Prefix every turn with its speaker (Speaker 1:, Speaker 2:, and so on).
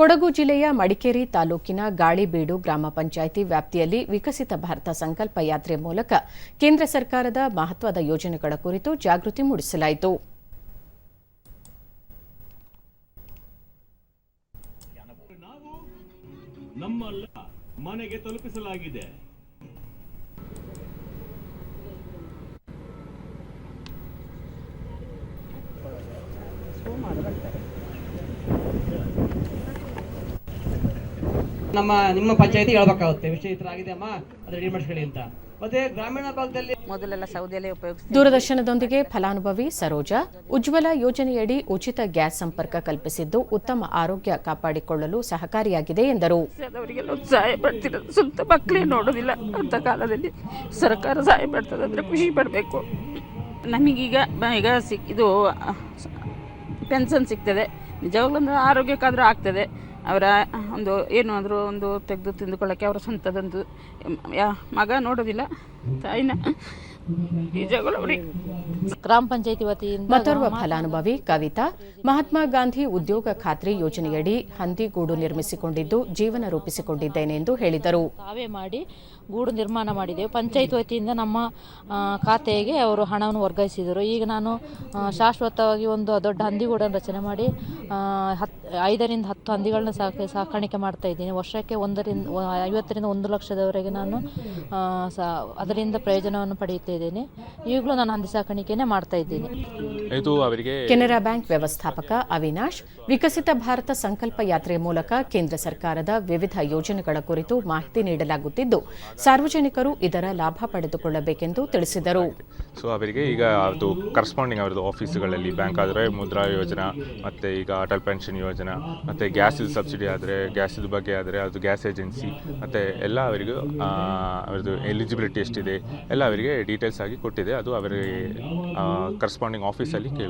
Speaker 1: ಕೊಡಗು ಜಿಲ್ಲೆಯ ಮಡಿಕೇರಿ ತಾಲೂಕಿನ ಗಾಳಿಬೀಡು ಗ್ರಾಮ ಪಂಚಾಯಿತಿ ವ್ಯಾಪ್ತಿಯಲ್ಲಿ ವಿಕಸಿತ ಭಾರತ ಸಂಕಲ್ಪ ಯಾತ್ರೆ ಮೂಲಕ ಕೇಂದ್ರ ಸರ್ಕಾರದ ಮಹತ್ವದ ಯೋಜನೆಗಳ ಕುರಿತು ಜಾಗೃತಿ ಮೂಡಿಸಲಾಯಿತು.
Speaker 2: ನಮ್ಮಲ್ಲ ಮನೆಗೆ ತಲುಪಿಸಲಾಗಿದೆ.
Speaker 3: ನಮ್ಮ ನಿಮ್ಮ ಪಂಚಾಯತಿ ಹೇಳ್ಬೇಕಾಗುತ್ತೆ. ವಿಷಯ ಈ ಥರ ಆಗಿದೆ ಅಮ್ಮ ಅದು ರೆಡಿ ಮಾಡಿಸ್ಕೊಳ್ಳಿ ಅಂತ. ಮತ್ತೆ ಗ್ರಾಮೀಣ ಭಾಗದಲ್ಲಿ
Speaker 4: ಮೊದಲೆಲ್ಲ ಸೌದೆಲೆ ಉಪಯೋಗ
Speaker 1: ದೂರದರ್ಶನದೊಂದಿಗೆ ಫಲಾನುಭವಿ ಸರೋಜಾ ಉಜ್ವಲ ಯೋಜನೆಯಡಿ ಉಚಿತ ಗ್ಯಾಸ್ ಸಂಪರ್ಕ ಕಲ್ಪಿಸಿದ್ದು ಉತ್ತಮ ಆರೋಗ್ಯ ಕಾಪಾಡಿಕೊಳ್ಳಲು ಸಹಕಾರಿಯಾಗಿದೆ ಎಂದರು.
Speaker 4: ಸಹಾಯ ಪಡ್ತಿರೋದು ಸ್ವಂತ ಮಕ್ಕಳೇ ನೋಡೋದಿಲ್ಲ ಅಂತ ಕಾಲದಲ್ಲಿ ಸರ್ಕಾರ ಸಹಾಯ ಪಡ್ತದಂದ್ರೆ ಅಂದರೆ ಖುಷಿ ಪಡಬೇಕು. ನಮಗೀಗ ಈಗ ಸಿಕ್ ಇದು ಪೆನ್ಷನ್ ಸಿಗ್ತದೆ. ನಿಜವಾಗ್ಲೂ ಅಂದ್ರೆ ಆರೋಗ್ಯಕ್ಕಾದರೂ ಆಗ್ತದೆ. ಅವರ ಒಂದು ಏನು ಆದರೂ ಒಂದು ತೆಗೆದು ತಿಂದುಕೊಳ್ಳೋಕ್ಕೆ ಅವರ ಸ್ವಂತದೊಂದು ಯಾ- ಮಗ ನೋಡೋದಿಲ್ಲ ತಾಯಿನ.
Speaker 5: ಗ್ರಾಮ ಪಂಚಾಯತಿ ವತಿಯಿಂದ
Speaker 1: ಮತ್ತೋರ್ವ ಫಲಾನುಭವಿ ಕವಿತಾ ಮಹಾತ್ಮ ಗಾಂಧಿ ಉದ್ಯೋಗ ಖಾತ್ರಿ ಯೋಜನೆಯಡಿ ಹಂದಿಗೂಡು ನಿರ್ಮಿಸಿಕೊಂಡಿದ್ದು ಜೀವನ ರೂಪಿಸಿಕೊಂಡಿದ್ದೇನೆ ಎಂದು ಹೇಳಿದರು.
Speaker 5: ತಾವೇ ಮಾಡಿ ಗೂಡು ನಿರ್ಮಾಣ ಮಾಡಿದೆವು. ಪಂಚಾಯತ್ ವತಿಯಿಂದ ನಮ್ಮ ಖಾತೆಗೆ ಅವರು ಹಣವನ್ನು ವರ್ಗಾಯಿಸಿದರು. ಈಗ ನಾನು ಶಾಶ್ವತವಾಗಿ ಒಂದು ದೊಡ್ಡ ಹಂದಿಗೂಡನ್ನು ರಚನೆ ಮಾಡಿ ಹತ್ತು ಹತ್ ಐದರಿಂದ ಹತ್ತು ಹಂದಿಗಳನ್ನ ಸಾಕ ಸಾಕಾಣಿಕೆ ಮಾಡ್ತಾ ಇದ್ದೀನಿ. ವರ್ಷಕ್ಕೆ ಒಂದರಿಂದ ಐವತ್ತರಿಂದ ಒಂದು ಲಕ್ಷದವರೆಗೆ ನಾನು ಸ ಅದರಿಂದ ಪ್ರಯೋಜನವನ್ನು ಪಡೆಯುತ್ತಾ ಇದ್ದೇನೆ. ಈಗಲೂ ನಾನು ಹಂದಿ ಸಾಕಾಣಿಕೆನೇ ಮಾಡ್ತಾ ಇದ್ದೀನಿ.
Speaker 6: ಇದು ಅವರಿಗೆ
Speaker 1: ಕೆನರಾ ಬ್ಯಾಂಕ್ ವ್ಯವಸ್ಥಾಪಕ ಅವಿನಾಶ್ ವಿಕಸಿತ ಭಾರತ ಸಂಕಲ್ಪ ಯಾತ್ರೆ ಮೂಲಕ ಕೇಂದ್ರ ಸರ್ಕಾರದ ವಿವಿಧ ಯೋಜನೆಗಳ ಕುರಿತು ಮಾಹಿತಿ ನೀಡಲಾಗುತ್ತಿದ್ದು ಸಾರ್ವಜನಿಕರು ಇದರ ಲಾಭ ಪಡೆದುಕೊಳ್ಳಬೇಕೆಂದು ತಿಳಿಸಿದರು.
Speaker 6: ಸೊ ಅವರಿಗೆ ಈಗ ಅದು ಕರೆಸ್ಪಾಂಡಿಂಗ್ ಅವರದ್ದು ಆಫೀಸ್ಗಳಲ್ಲಿ ಬ್ಯಾಂಕ್ ಆದರೆ ಮುದ್ರಾ ಯೋಜನಾ ಮತ್ತು ಈಗ ಅಟಲ್ ಪೆನ್ಷನ್ ಯೋಜನಾ ಮತ್ತು ಗ್ಯಾಸ್ ಸಬ್ಸಿಡಿ ಆದರೆ ಗ್ಯಾಸಿದ ಬಗ್ಗೆ ಆದರೆ ಅದು ಗ್ಯಾಸ್ ಏಜೆನ್ಸಿ ಮತ್ತು ಎಲ್ಲ ಅವರಿಗೂ ಆ, ಅವರದ್ದು ಎಲಿಜಿಬಿಲಿಟಿ ಎಷ್ಟಿದೆ ಎಲ್ಲ ಅವರಿಗೆ ಡೀಟೇಲ್ಸ್ ಆಗಿ ಕೊಟ್ಟಿದೆ. ಅದು ಅವರಿಗೆ ಕರೆಸ್ಪಾಂಡಿಂಗ್ ಆಫೀಸಲ್ಲಿ ಕೇಳಿ.